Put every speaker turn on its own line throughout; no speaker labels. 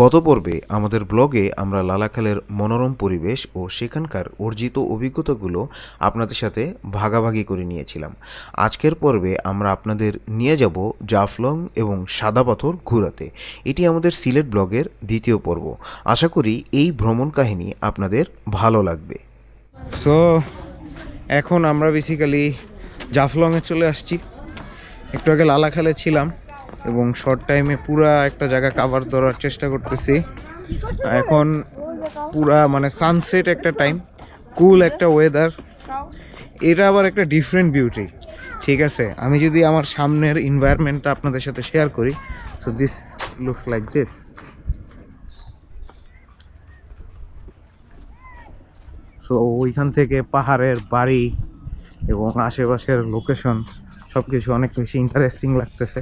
গত পর্বে আমাদের ব্লগে আমরা লালাখালের মনোরম পরিবেশ ও সেখানকার অর্জিত অভিজ্ঞতাগুলো আপনাদের সাথে ভাগাভাগি করে নিয়েছিলাম। আজকের পর্বে আমরা আপনাদের নিয়ে যাব জাফলং এবং সাদা পাথর ঘুরাতে। এটি আমাদের সিলেট ব্লগের দ্বিতীয় পর্ব। আশা করি এই ভ্রমণ কাহিনী আপনাদের ভালো লাগবে।
সো এখন আমরা বেসিক্যালি জাফলংয়ে চলে আসছি। একটু আগে লালাখালে ছিলাম। এবং শর্ট টাইমে পুরা একটা জায়গা কাভার ধরার চেষ্টা করতেছি। এখন পুরা মানে সানসেট একটা টাইম কুল একটা ওয়েদার এটা আবার একটা ডিফারেন্ট বিউটি ঠিক আছে? আমি যদি আমার সামনের এনভায়রনমেন্টটা আপনাদের সাথে শেয়ার করি so this looks like this so ওইখান থেকে পাহাড়ের বাড়ি এবং আশেপাশের লোকেশন সব কিছু অনেক বেশি ইন্টারেস্টিং লাগতেছে।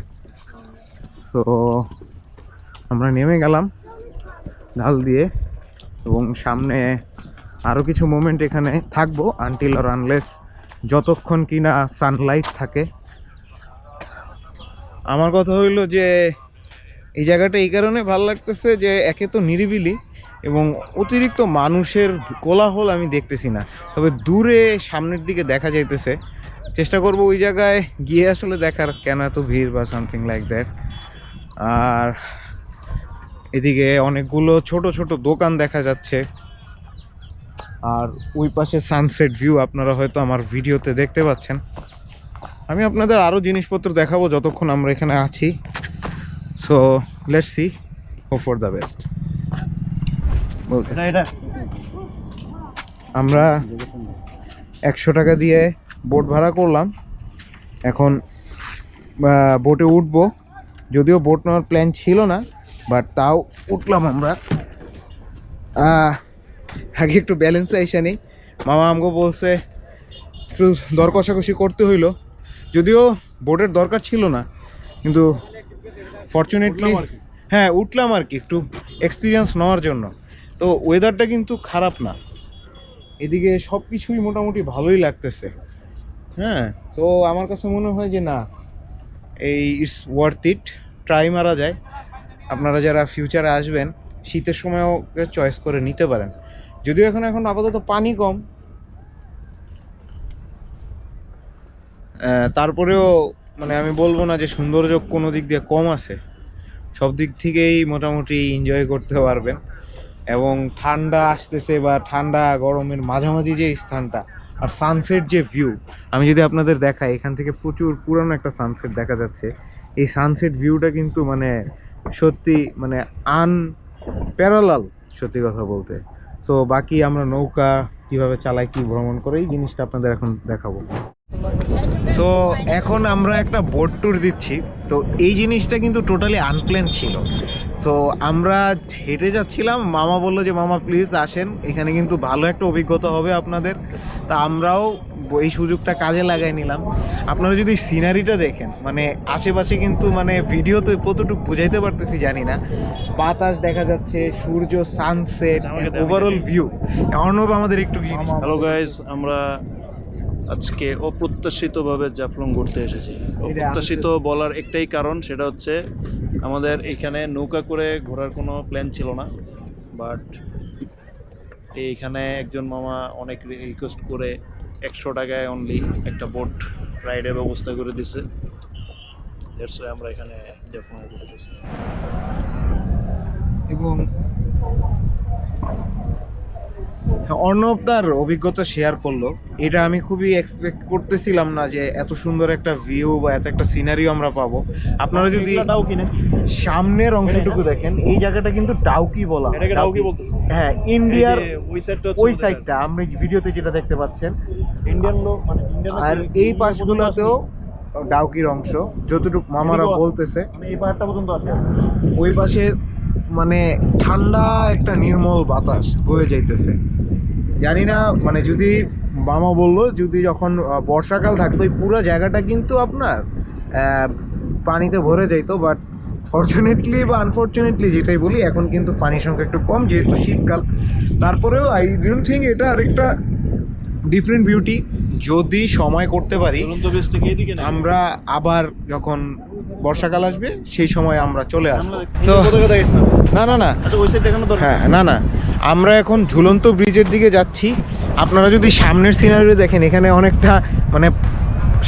তো আমরা নেমে গেলাম ঢাল দিয়ে এবং সামনে আরও কিছু মোমেন্ট এখানে থাকব আনটিল আর আনলেস যতক্ষণ কিনা সানলাইট থাকে। আমার কথা হইল যে এই জায়গাটা এই কারণে ভালো লাগতেছে যে একে তো নিরিবিলি এবং অতিরিক্ত মানুষের কোলাহল আমি দেখতেছি না। তবে দূরে সামনের দিকে দেখা যাইতেছে। চেষ্টা করব ওই জায়গায় গিয়ে আসলে দেখার, কেন এত ভিড় বা সামথিং লাইক দ্যাট আর এদিকে অনেকগুলো ছোট ছোট দোকান দেখা যাচ্ছে। আর ওই পাশে সানসেট ভিউ আপনারা হয়তো আমার ভিডিওতে দেখতে পাচ্ছেন। আমি আপনাদের আরও জিনিসপত্র দেখাবো যতক্ষণ আমরা এখানে আছি। So let's see hope for the best আমরা একশো টাকা দিয়ে বোট ভাড়া করলাম। এখন বোটে উঠবো। যদিও বোট নেওয়ার প্ল্যান ছিল না বাট তাও উঠলাম আমরা। আগে একটু ব্যালেন্স এসে নেই। মামা আমাকে বলছে একটু দর কষাকষি করতে হইল। যদিও বোটের দরকার ছিল না কিন্তু ফর্চুনেটলি হ্যাঁ উঠলাম আর কি একটু এক্সপিরিয়েন্স নেওয়ার জন্য। তো ওয়েদারটা কিন্তু খারাপ না। এদিকে সব কিছুই মোটামুটি ভালোই লাগতেছে। হ্যাঁ তো আমার কাছে মনে হয় যে না এই ইটস ওয়ার্থ ইট ট্রাই মারা যায়। আপনারা যারা ফিউচারে আসবেন, শীতের সময়ও চয়েস করে নিতে পারেন। যদিও এখন এখন আপাতত পানি কম। তারপরেও মানে আমি বলব না যে সৌন্দর্য কোনো দিক দিয়ে কম আছে। সব দিক থেকেই মোটামুটি এনজয় করতে পারবেন। এবং ঠান্ডা আসতেছে বা ঠান্ডা গরমের মাঝামাঝি যে স্থানটা আর সানসেট যে ভিউ আমি যদি আপনাদের দেখাই, এখান থেকে প্রচুর পুরানো একটা সানসেট দেখা যাচ্ছে। এই সানসেট ভিউটা কিন্তু মানে সত্যি মানে আন প্যারালাল সত্যি কথা বলতে। সো বাকি আমরা নৌকা কীভাবে চালাই, কি ভ্রমণ করে, এই জিনিসটা আপনাদের এখন দেখাবো। সো এখন আমরা একটা বোট ট্যুর দিচ্ছি। তো এই জিনিসটা কিন্তু টোটালি আনপ্ল্যান ছিল। তো আমরা হেঁটে যাচ্ছিলাম। মামা বলল যে মামা প্লিজ আসেন। এখানে কিন্তু ভালো একটা অভিজ্ঞতা হবে আপনাদের। তা আমরাও এই সুযোগটা কাজে লাগাই নিলাম। আপনারা যদি সিনারিটা দেখেন মানে আশেপাশে কিন্তু মানে ভিডিওতে কতটুকু বুঝাইতে পারতেছি জানি না। বাতাস দেখা যাচ্ছে সূর্য সানসেট ওভারঅল ভিউ অর্ণব আমাদের একটু
হ্যালো গাইজ আমরা আজকে অপ্রত্যাশিতভাবে জাফলং ঘুরতে এসেছি। অপ্রত্যাশিত বলার একটাই কারণ সেটা হচ্ছে আমাদের এখানে নৌকা করে ঘোরার কোনো প্ল্যান ছিল না বাট এইখানে একজন মামা অনেক রিকোয়েস্ট করে একশো টাকায় অনলি একটা বোট রাইডের ব্যবস্থা করে দিছে। আমরা এখানে জাফলং ঘুরতেছি
এবং অর্ণব তার অভিজ্ঞতা শেয়ার করল। এটা আমি খুবই এক্সপেক্ট করতেছিলাম না যে এত সুন্দর একটা ভিউ বা এত একটা সিনারিও আমরা পাবো। আপনারা যদি সামনের অংশটুকু দেখেন এই জায়গাটা কিন্তু ডাউকি বলা হয়। হ্যাঁ ইন্ডিয়ার
ওই সাইডটা
আমরা ভিডিওতে যেটা দেখতে পাচ্ছেন।
ইন্ডিয়ান মানে
আর এই পাশগুলোতেও ডাউকির অংশ যতটুকু মামারা বলতেছে।
মানে এই পাহাড়টা পর্যন্ত আছে।
ওই পাশে মানে ঠান্ডা একটা নির্মল বাতাস বয়ে যাইতেছে। জানি না মানে যদি মামা বলল যদি যখন বর্ষাকাল থাকতো ওই পুরো জায়গাটা কিন্তু আপনার পানিতে ভরে যাইতো বাট ফর্চুনেটলি বা আনফর্চুনেটলি যেটাই বলি এখন কিন্তু পানির সংখ্যা একটু কম যেহেতু শীতকাল। তারপরেও আই ডোন্ট থিঙ্ক এটা আরেকটা ডিফারেন্ট বিউটি যদি সময় করতে পারি আমরা আবার যখন বর্ষাকাল আসবে সেই সময় আমরা চলে আসব।
তো
না না না।
আচ্ছা
হ্যাঁ না না। আমরা এখন ঝুলন্ত ব্রিজের দিকে যাচ্ছি। আপনারা যদি সামনের সিনারি দেখেন এখানে অনেকটা মানে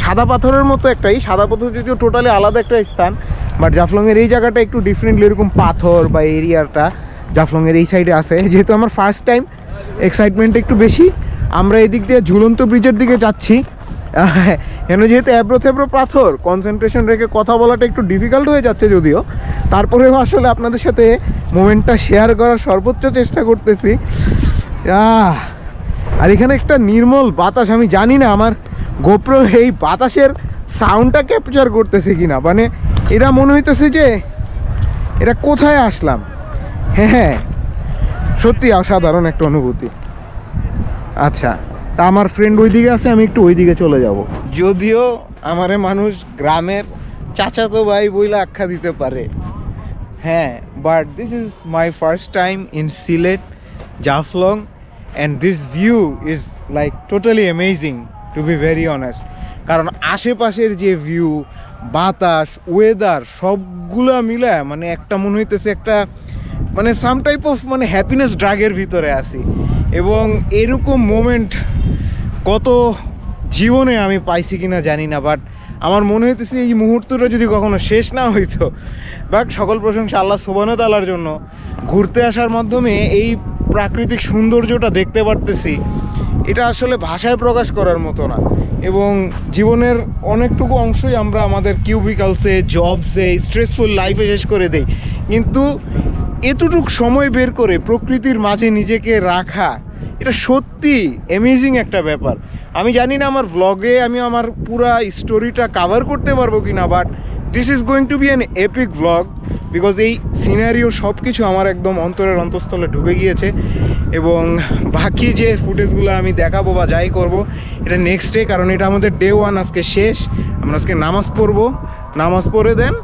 সাদা পাথরের মতো একটাই সাদা পাথর যদিও টোটালি আলাদা একটা স্থান বাট জাফলংয়ের এই জায়গাটা একটু ডিফারেন্টলি এরকম পাথর বা এরিয়াটা জাফলংয়ের এই সাইডে আছে। যেহেতু আমার ফার্স্ট টাইম এক্সাইটমেন্ট একটু বেশি। আমরা এই দিক দিয়ে ঝুলন্ত ব্রিজের দিকে যাচ্ছি। কেন যেহেতু অ্যাব্রো থেব্রো পাথর কনসেন্ট্রেশন রেখে কথা বলাটা একটু ডিফিকাল্ট হয়ে যাচ্ছে যদিও, তারপরেও আসলে আপনাদের সাথে মোমেন্টটা শেয়ার করার সর্বোচ্চ চেষ্টা করতেছি। আর এখানে একটা নির্মল বাতাস, আমি জানি না আমার গোপ্রো এই বাতাসের সাউন্ডটা ক্যাপচার করতেছে কিনা। মানে এটা মনে হইতেছে যে এটা কোথায় আসলাম? হ্যাঁ হ্যাঁ সত্যি অসাধারণ একটা অনুভূতি। আচ্ছা তা আমার ফ্রেন্ড ওইদিকে আছে, আমি একটু ওইদিকে চলে যাব। যদিও আমারে মানুষ গ্রামের চাচাতো ভাই বইলে আখ্যা দিতে পারে। হ্যাঁ but this is my first time in Sylhet, Jaflong and this view is like totally amazing to be very honest কারণ আশেপাশের যে ভিউ বাতাস ওয়েদার সবগুলো মিলে মানে একটা মনে হইতেছে একটা মানে সাম টাইপ অফ মানে হ্যাপিনেস ড্রাগের ভিতরে আছি। এবং এরকম মোমেন্ট কত জীবনে আমি পাইছি কিনা জানি না বাট আমার মনে হইতেছে এই মুহূর্তটা যদি কখনো শেষ না হইতো বাট সকল প্রশংসা আল্লাহ সোবানো তালার জন্য। ঘুরতে আসার মাধ্যমে এই প্রাকৃতিক সৌন্দর্যটা দেখতে পারতেছি, এটা আসলে ভাষায় প্রকাশ করার মতো না। এবং জীবনের অনেকটুকু অংশই আমরা আমাদের কিউবিকালসে জবসে স্ট্রেসফুল লাইফে শেষ করে দেই। কিন্তু এতটুক সময় বের করে প্রকৃতির মাঝে নিজেকে রাখা, এটা সত্যি অ্যামেজিং একটা ব্যাপার। আমি জানি না আমার ভ্লগে আমি আমার পুরা স্টোরিটা কাভার করতে পারব কি না but this is going to be an epic vlog because এই সিনারিও সব কিছু আমার একদম অন্তরের অন্তঃস্থলে ঢুকে গিয়েছে এবং বাকি যে ফুটেজগুলো আমি দেখাবো বা যাই করব, এটা নেক্সট ডে কারণ এটা আমাদের ডে ওয়ান আজকে শেষ। আমরা আজকে নামাজ পড়ব। নামাজ পড়ে দেন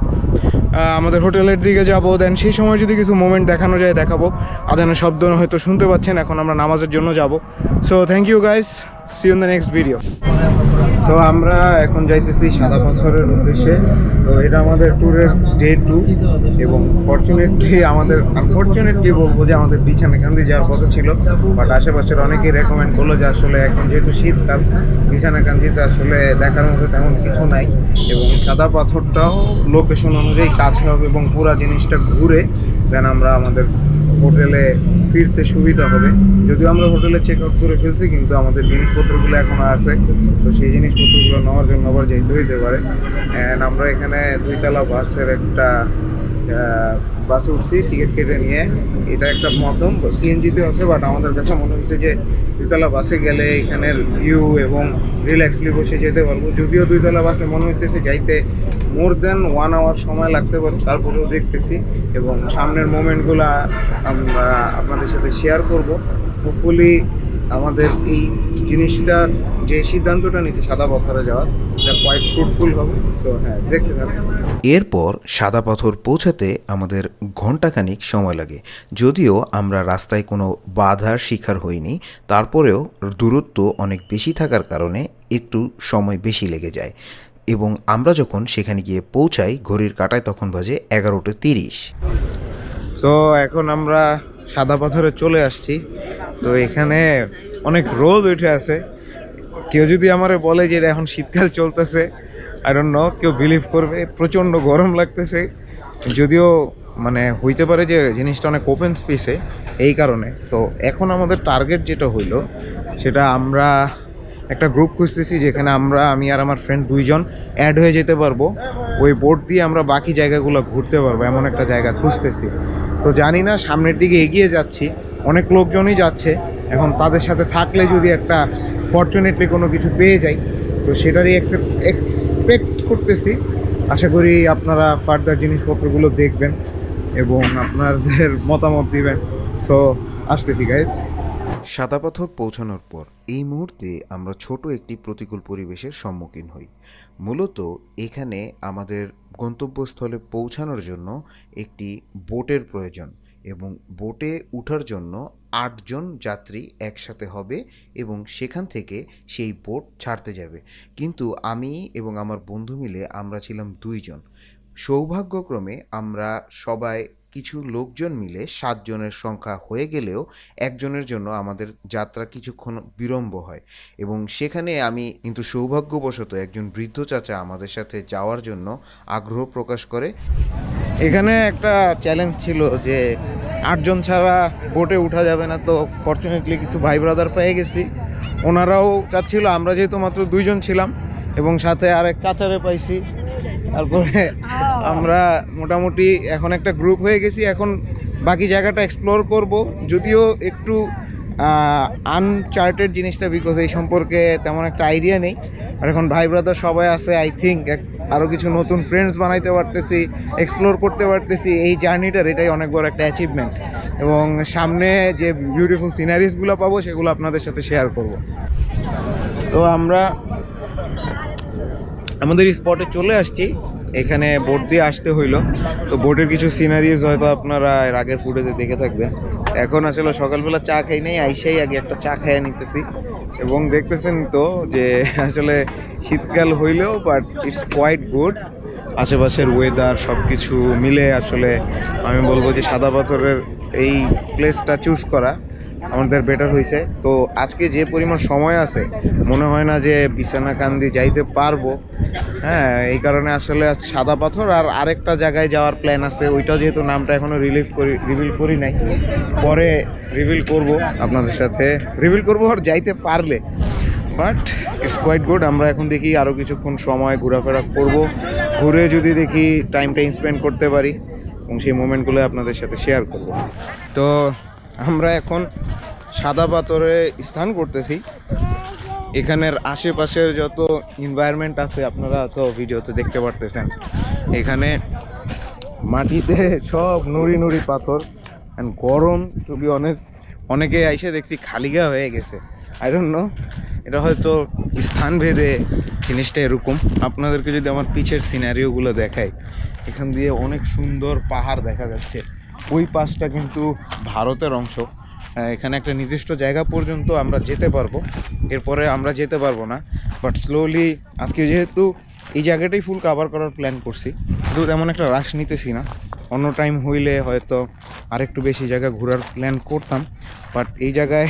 আমাদের হোটেলের দিকে যাব দেন সেই সময় যদি কিছু মোমেন্ট দেখানো যায়, দেখাবো। আদানের শব্দ হয়তো শুনতে পাচ্ছেন, এখন আমরা নামাজের জন্য যাব। So thank you guys see in the next video so আমরা এখন যাইতেছি সাদা পাথরের উদ্দেশ্যে। তো এটা আমাদের ট্যুরের ডে টু এবং ফর্চুনেটলি আমাদের আনফর্চুনেটলি বলব যে আমাদের বিছানা এখান দিয়ে যাওয়ার কথা ছিল। বাট আশেপাশের অনেকেই রেকমেন্ড করল যে আসলে এখন যেহেতু শীতকাল, বিছানা কান্দিতে আসলে দেখার মতো তেমন কিছু নাই। এবং সাদা পাথরটাও লোকেশন অনুযায়ী কাছে হবে এবং পুরা জিনিসটা ঘুরে দেন আমরা আমাদের হোটেলে ফিরতে সুবিধা হবে। যদিও আমরা হোটেলে চেক আউট করে ফেলছি, কিন্তু আমাদের জিনিসপত্রগুলো এখনও আছে। তো সেই জিনিসপত্রগুলো নেওয়ার জন্য আবার যেতে হইতে পারে। অ্যান্ড আমরা এখানে দুইতলা বাসের একটা বাসে উঠছি, টিকিট কেটে নিয়ে। এটা একটা মাধ্যম সিএনজিতে আছে বাট আমাদের কাছে মনে হচ্ছে যে দুইতলা বাসে গেলে এখানের ভিউ এবং রিল্যাক্সলি বসে যেতে পারব। যদিও দুইতলা বাসে মনে হইতেছে যাইতে মোর দেন ওয়ান আওয়ার সময় লাগতে পারে, তারপরেও দেখতেছি এবং সামনের মোমেন্টগুলো আমরা আপনাদের সাথে শেয়ার করব। হোপফুলি আমাদের এই জিনিসটা যে সিদ্ধান্তটা নিচ্ছে সাদা পাথরে যাওয়ার এটা কোয়াইট ফ্রুটফুল হবে সো হ্যাঁ দেখতে থাকুন।
এরপর সাদা পাথর পৌঁছাতে আমাদের ঘন্টাখানিক সময় লাগে। যদিও আমরা রাস্তায় কোনো বাধার শিকার হইনি তারপরেও দূরত্ব অনেক বেশি থাকার কারণে একটু সময় বেশি লেগে যায়। এবং আমরা যখন সেখানে গিয়ে পৌঁছাই ঘড়ির কাটায় তখন বাজে এগারোটা তিরিশ।
তো এখন আমরা সাদা পাথরে চলে আসছি। তো এখানে অনেক রোদ উঠে আছে। কেউ যদি আমারে বলে যে এখন শীতকাল চলতেছে আই ডোন্ট নো কেউ বিলিভ করবে, প্রচণ্ড গরম লাগতেছে। যদিও মানে হইতে পারে যে জিনিসটা অনেক ওপেন স্পেসে এই কারণে। তো এখন আমাদের টার্গেট যেটা হইল, সেটা আমরা একটা গ্রুপ খুঁজতেছি যেখানে আমরা, আমি আর আমার ফ্রেন্ড দুইজন অ্যাড হয়ে যেতে পারব। ওই বোট দিয়ে আমরা বাকি জায়গাগুলো ঘুরতে পারব, এমন একটা জায়গা খুঁজতেছি। তো জানি না, সামনের দিকে এগিয়ে যাচ্ছি। অনেক লোকজনই যাচ্ছে। এখন তাদের সাথে থাকলে যদি একটা ফর্চুনেটলি কোনো কিছু পেয়ে যাই, তো সেটারই এক্সপেক্ট করতেছি। আশা করি আপনারা ফার্দার জিনিসপত্রগুলো দেখবেন এবং আপনাদের মতামত দিবেন। সো আসতেছি গাইস
সাদা পাথর পৌঁছানোর পর এই মুহূর্তে আমরা ছোট একটি প্রতিকূল পরিবেশের সম্মুখীন হই। মূলত এখানে আমাদের গন্তব্যস্থলে পৌঁছানোর জন্য একটি বোটের প্রয়োজন। এবং বোটে ওঠার জন্য আটজন যাত্রী একসাথে হবে এবং সেখান থেকে সেই বোট ছাড়তে যাবে। কিন্তু আমি এবং আমার বন্ধু মিলে আমরা ছিলাম দুইজন সৌভাগ্যক্রমে আমরা সবাই কিছু লোকজন মিলে সাতজনের সংখ্যা হয়ে গেলেও একজনের জন্য আমাদের যাত্রা কিছুক্ষণ বিলম্ব হয়। এবং সেখানে আমি কিন্তু সৌভাগ্যবশত একজন বৃদ্ধ চাচা আমাদের সাথে যাওয়ার জন্য আগ্রহ প্রকাশ করে।
এখানে একটা চ্যালেঞ্জ ছিল যে আটজন ছাড়া বোটে উঠা যাবে না, তো ফর্চুনেটলি কিছু ভাই ব্রাদার পেয়ে গেছি। ওনারাও চাচ্ছিল, আমরা যেহেতু মাত্র দুইজন ছিলাম এবং সাথে আর এক চাচারে পাইছি। তারপরে আমরা মোটামুটি এখন একটা গ্রুপ হয়ে গেছি এখন বাকি জায়গাটা এক্সপ্লোর করব। যদিও একটু আনচার্টেড জিনিসটা বিকজ এই সম্পর্কে তেমন একটা আইডিয়া নেই। আর এখন ভাই ব্রাদার সবাই আছে আই থিঙ্ক আরও কিছু নতুন ফ্রেন্ডস বানাইতে পারতেছি এক্সপ্লোর করতে পারতেছি। এই জার্নিটার এটাই অনেক বড় একটা অ্যাচিভমেন্ট এবং সামনে যে বিউটিফুল সিনারিজগুলো পাবো সেগুলো আপনাদের সাথে শেয়ার করব। তো আমরা আমাদের স্পটে চলে আসছি। এখানে বোট দিয়ে আসতে হইল। তো বোটের কিছু সিনারিজ হয়তো আপনারা এর আগের ফুটেজে দেখে থাকবেন। এখন আসলে সকালবেলা চা খাই নাই, আইসাই আগে একটা চা খাইয়ে নিতেছি। এবং দেখতেছেন তো যে আসলে শীতকাল হইলেও বাট ইটস কোয়াইট গুড আশেপাশের ওয়েদার সব কিছু মিলে আসলে আমি বলব যে সাদা পাথরের এই প্লেসটা চুজ করা। আমাদের বেটার হয়েছে তো আজকে যে পরিমাণ সময় আছে, মনে হয় না যে বিছানা কান্দি যাইতে পারব। হ্যাঁ এই কারণে আসলে সাদা পাথর আর আরেকটা জায়গায় যাওয়ার প্ল্যান আছে। ওইটা যেহেতু নামটা এখনও রিলিভ করি রিভিল করি নাই। পরে রিভিল করব আপনাদের সাথে। রিভিল করব আর যাইতে পারলে। বাট ইটস কোয়াইট গুড আমরা এখন দেখি আরও কিছুক্ষণ সময় ঘোরাফেরা করব। ঘুরে যদি দেখি টাইমটা স্পেন্ড করতে পারি, এবং সেই মোমেন্টগুলো আপনাদের সাথে শেয়ার করব। তো আমরা এখন সাদা পাথরে স্থান করতেছি। এখানের আশেপাশের যত এনভায়রনমেন্ট আছে, আপনারা তো ভিডিওতে দেখতে পারতেছেন। এখানে মাটিতে সব নুড়ি নুড়ি পাথর অ্যান্ড গরম টু বি অনেস্ট অনেকে এসে দেখছি খালিগা হয়ে গেছে। আই ডোন্ট নো এটা হয়তো স্থান ভেদে জিনিসটা এরকম। আপনাদেরকে যদি আমার পিছের সিনারিওগুলো দেখাই, এখান দিয়ে অনেক সুন্দর পাহাড় দেখা যাচ্ছে। ওই পাশটা কিন্তু ভারতের অংশ। এখানে একটা নির্দিষ্ট জায়গা পর্যন্ত আমরা যেতে পারব। এরপরে আমরা যেতে পারব না। বাট স্লোলি আজকে যেহেতু এই জায়গাটাই ফুল কাভার করার প্ল্যান করছি কিন্তু তেমন একটা রাশ নিতেছি না। অন্য টাইম হইলে হয়তো আরেকটু বেশি জায়গা ঘোরার প্ল্যান করতাম। বাট এই জায়গায়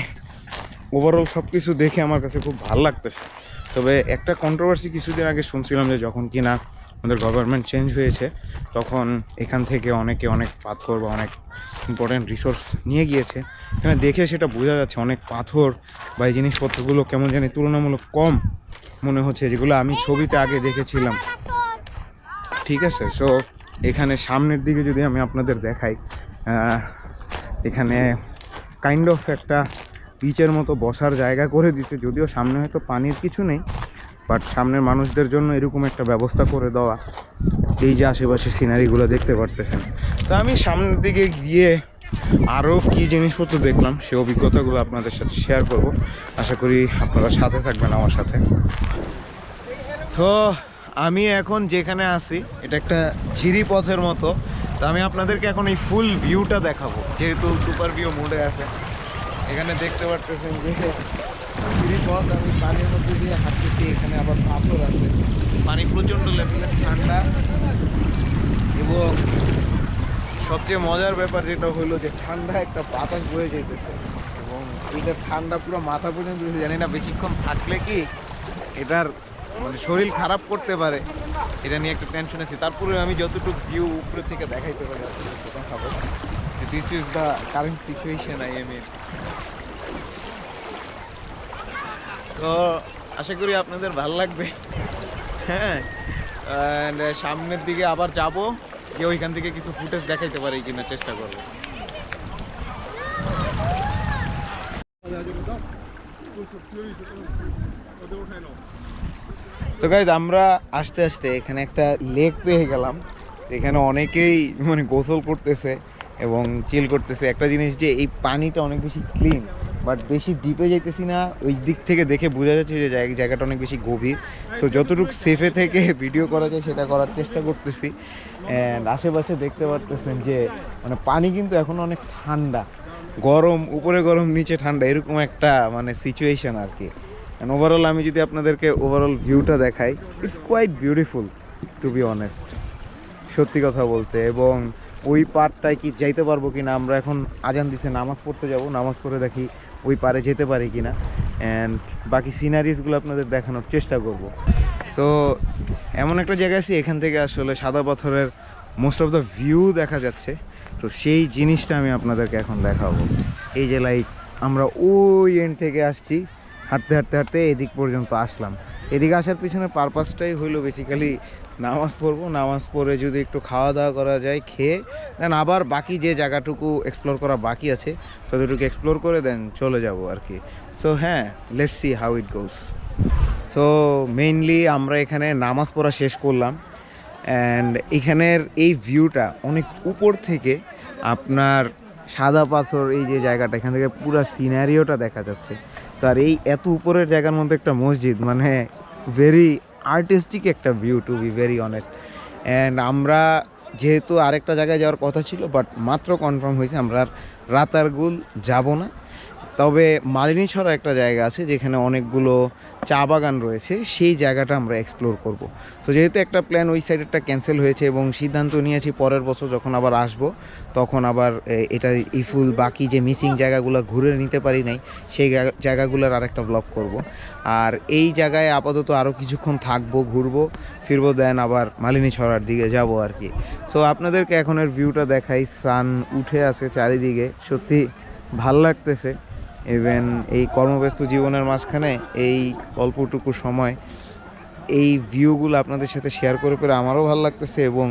ওভারঅল সব কিছু দেখে আমার কাছে খুব ভালো লাগতেছে। তবে একটা কন্ট্রোভার্সি কিছুদিন আগে শুনছিলাম যে যখন কিনা আমাদের গভর্নমেন্ট চেঞ্জ হয়েছে, তখন এখান থেকে অনেকে অনেক পাথর বা অনেক ইম্পর্টেন্ট রিসোর্স নিয়ে গিয়েছে। এখানে দেখে সেটা বোঝা যাচ্ছে অনেক পাথর বা এই জিনিসপত্রগুলো কেমন জানি তুলনামূলক কম মনে হচ্ছে, যেগুলো আমি ছবিতে আগে দেখেছিলাম। ঠিক আছে? সো এখানে সামনের দিকে যদি আমি আপনাদের দেখাই এখানে কাইন্ড অফ একটা পিচের মতো বসার জায়গা করে দিছে, যদিও সামনে হয়তো পানির কিছু নেই। বাট সামনের মানুষদের জন্য এরকম একটা ব্যবস্থা করে দেওয়া, এই যে আশেপাশে সিনারিগুলো দেখতে পারতেছেন। তো আমি সামনের দিকে গিয়ে আরও কী জিনিসপত্র দেখলাম, সে অভিজ্ঞতাগুলো আপনাদের সাথে শেয়ার করব। আশা করি আপনারা সাথে থাকবেন আমার সাথে। তো আমি এখন যেখানে আছি, এটা একটা ঝিরি পথের মতো। তো আমি আপনাদেরকে এখন এই ফুল ভিউটা দেখাবো, যেহেতু সুপার ভিউ মোডে আছে। এখানে দেখতে পারতেছেন যে পথ আমি পানির মধ্যে দিয়ে হাঁটতেছি, এখানে আবার পাথর আছে। পানি প্রচণ্ড লেভেলে ঠান্ডা। এবং সবচেয়ে মজার ব্যাপার যেটা হলো যে ঠান্ডা একটা বাতাস বয়ে যেতেছে এবং এটা ঠান্ডা পুরো মাথা পর্যন্ত জানি না, বেশিক্ষণ থাকলে কি এটার মানে শরীর খারাপ করতে পারে, এটা নিয়ে একটা টেনশন আছে। তারপরে আমি যতটুকু ভিউ উপরে থেকে দেখাইতে পারি দেখাবো this is the current situation I am in তো আশা করি আপনাদের ভালো লাগবে। হ্যাঁ uh, সামনের দিকে আবার যাব। যে ওইখান থেকে কিছু ফুটেজ দেখাইতে পারি কিনা চেষ্টা করব। তো গাইজ আমরা আস্তে আস্তে এখানে একটা লেক পেয়ে গেলাম। এখানে অনেকেই মানে গোসল করতেছে। এবং চিল করতেছে। একটা জিনিস যে এই পানিটা অনেক বেশি ক্লিন বাট বেশি ডিপে যাইতেছি না। ওই দিক থেকে দেখে বোঝা যাচ্ছে যে জায়গা- জায়গাটা অনেক বেশি গভীর। সো যতটুকু সেফে থেকে ভিডিও করা যায়, সেটা করার চেষ্টা করতেছি। অ্যান্ড আশেপাশে দেখতে পারতেছেন যে মানে পানি কিন্তু এখন অনেক ঠান্ডা। গরম, উপরে গরম, নিচে ঠান্ডা, এরকম একটা মানে সিচুয়েশন আর কি অ্যান্ড ওভারঅল আমি যদি আপনাদেরকে ওভারঅল ভিউটা দেখাই it's quite beautiful to be honest সত্যি কথা বলতে। এবং ওই পারটায় কি যাইতে পারব কি না আমরা এখন আজান দিতে নামাজ পড়তে যাব। নামাজ পড়ে দেখি ওই পারে যেতে পারি কি না অ্যান্ড বাকি সিনারিজগুলো আপনাদের দেখানোর চেষ্টা করব। তো এমন একটা জায়গা আছি, এখান থেকে আসলে সাদা পাথরের মোস্ট অফ দ্য ভিউ দেখা যাচ্ছে। তো সেই জিনিসটা আমি আপনাদেরকে এখন দেখাবো। এই যে লাইক আমরা ওই এন্ড থেকে আসছি। হাঁটতে হাঁটতে হাঁটতে এদিক পর্যন্ত আসলাম। এদিকে আসার পিছনে পারপাসটাই হইল বেসিক্যালি নামাজ পড়ব, নামাজ পড়ে যদি একটু খাওয়া দাওয়া করা যায়, খেয়ে দেন আবার বাকি যে জায়গাটুকু এক্সপ্লোর করা বাকি আছে, ততটুকু এক্সপ্লোর করে দেন চলে যাব আর কি সো হ্যাঁ let's see how it goes so mainly আমরা এখানে নামাজ পড়া শেষ করলাম অ্যান্ড এখানের এই ভিউটা অনেক উপর থেকে আপনার সাদা পাথর এই যে জায়গাটা, এখান থেকে পুরো সিনারিওটা দেখা যাচ্ছে। তো আর এই এত উপরের জায়গার মধ্যে একটা মসজিদ মানে ভেরি আর্টিস্টিক একটা view to be very honest and আমরা যেহেতু আরেকটা জায়গায় যাওয়ার কথা ছিল বাট মাত্র কনফার্ম হয়েছে, আমরা রাতারগুল যাব না। তবে মালিনীছড়া একটা জায়গা আছে যেখানে অনেকগুলো চা বাগান রয়েছে, সেই জায়গাটা আমরা এক্সপ্লোর করব। সো যেহেতু একটা প্ল্যান ওই সাইডেরটা ক্যান্সেল হয়েছে এবং সিদ্ধান্ত নিয়েছি পরের বছর যখন আবার আসব, তখন আবার এটা ইফুল বাকি যে মিসিং জায়গাগুলো ঘুরে নিতে পারি নাই, সেই জায়গা- জায়গাগুলোর আরেকটা ব্লগ করব। আর এই জায়গায় আপাতত আরও কিছুক্ষণ থাকব, ঘুরবো, ফিরবো দেন আবার মালিনী ছড়ার দিকে যাব আর কি। সো আপনাদেরকে এখনের ভিউটা দেখাই সান উঠে আছে চারিদিকে, সত্যি ভালো লাগতেছে। ইভেন এই কর্মব্যস্ত জীবনের মাঝখানে এই অল্পটুকু সময়, এই ভিউগুলো আপনাদের সাথে শেয়ার করে পেরে আমারও ভালো লাগতেছে এবং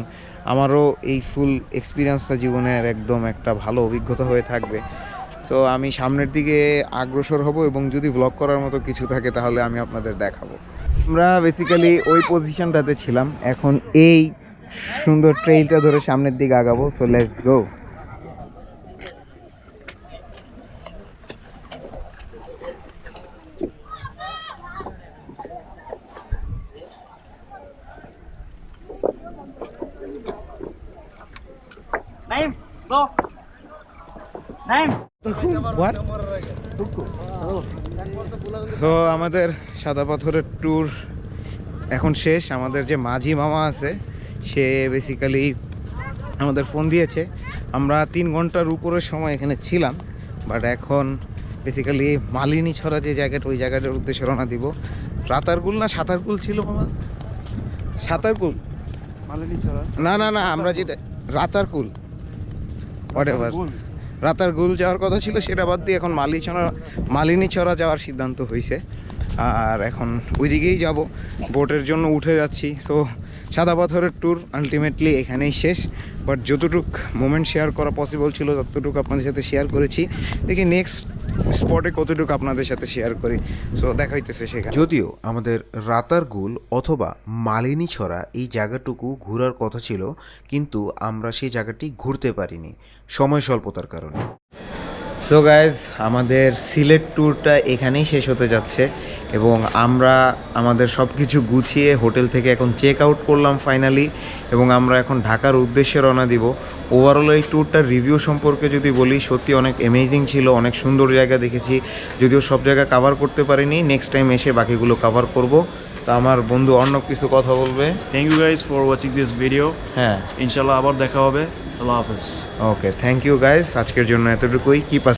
আমারও এই ফুল এক্সপিরিয়েন্সটা জীবনের একদম একটা ভালো অভিজ্ঞতা হয়ে থাকবে। সো আমি সামনের দিকে অগ্রসর হব এবং যদি ব্লগ করার মতো কিছু থাকে তাহলে আমি আপনাদের দেখাবো। আমরা বেসিক্যালি ওই পজিশনটাতে ছিলাম, এখন এই সুন্দর ট্রেইলটা ধরে সামনের দিকে আগাবো সো লেটস গো সো আমাদের সাদা পাথরের ট্যুর এখন শেষ। আমাদের যে মাঝি মামা আছে, সে বেসিক্যালি আমাদের ফোন দিয়েছে। আমরা তিন ঘণ্টার উপরের সময় এখানে ছিলাম বাট এখন বেসিক্যালি মালিনী ছড়া যে জায়গাটা ওই জায়গাটার উদ্দেশ্যে রওনা দিব। রাতারকুল না সাঁতারকুল ছিল আমার? সাঁতারকুল। না না না আমরা যেটা রাতারকুল। হোয়াট এভার রাতারগুল যাওয়ার কথা ছিল সেটা বাদ দিয়ে এখন মালিছড়া মালিনী ছড়া যাওয়ার সিদ্ধান্ত হয়েছে আর এখন ওইদিকেই যাব। বোটের জন্য উঠে যাচ্ছি। তো সাদা পাথরের ট্যুর আলটিমেটলি এখানেই শেষ। বাট যতটুক মোমেন্ট শেয়ার করা পসিবল ছিল, ততটুকু আপনাদের সাথে শেয়ার করেছি। দেখি নেক্সট স্পটে কতটুকু আপনাদের সাথে শেয়ার করি। সো দেখা হইতেছে সেখানে।
যদিও আমাদের রাতারগুল অথবা মালিনী ছড়া এই জায়গাটুকু ঘোরার কথা ছিল, কিন্তু আমরা সেই জায়গাটি ঘুরতে পারিনি। সময় স্বল্পতার কারণে।
সো গাইজ আমাদের সিলেট ট্যুরটা এখানেই শেষ হতে যাচ্ছে এবং আমরা আমাদের সব কিছু গুছিয়ে হোটেল থেকে এখন চেক আউট করলাম ফাইনালি এবং আমরা এখন ঢাকার উদ্দেশ্যে রওনা দিব। ওভারঅল এই ট্যুরটার রিভিউ সম্পর্কে যদি বলি সত্যি অনেক অ্যামেজিং ছিল অনেক সুন্দর জায়গা দেখেছি। যদিও সব জায়গা কাভার করতে পারিনি নেক্সট টাইম এসে বাকিগুলো কাভার করব। তো আমার বন্ধু অন্য কিছু কথা বলবে?
Thank you guys for watching this video
হ্যাঁ।
ইনশাল্লাহ আবার দেখা হবে। আল্লাহ হাফেজ।
ওকে থ্যাংক ইউ গাইজ আজকের জন্য এতটুকুই। কি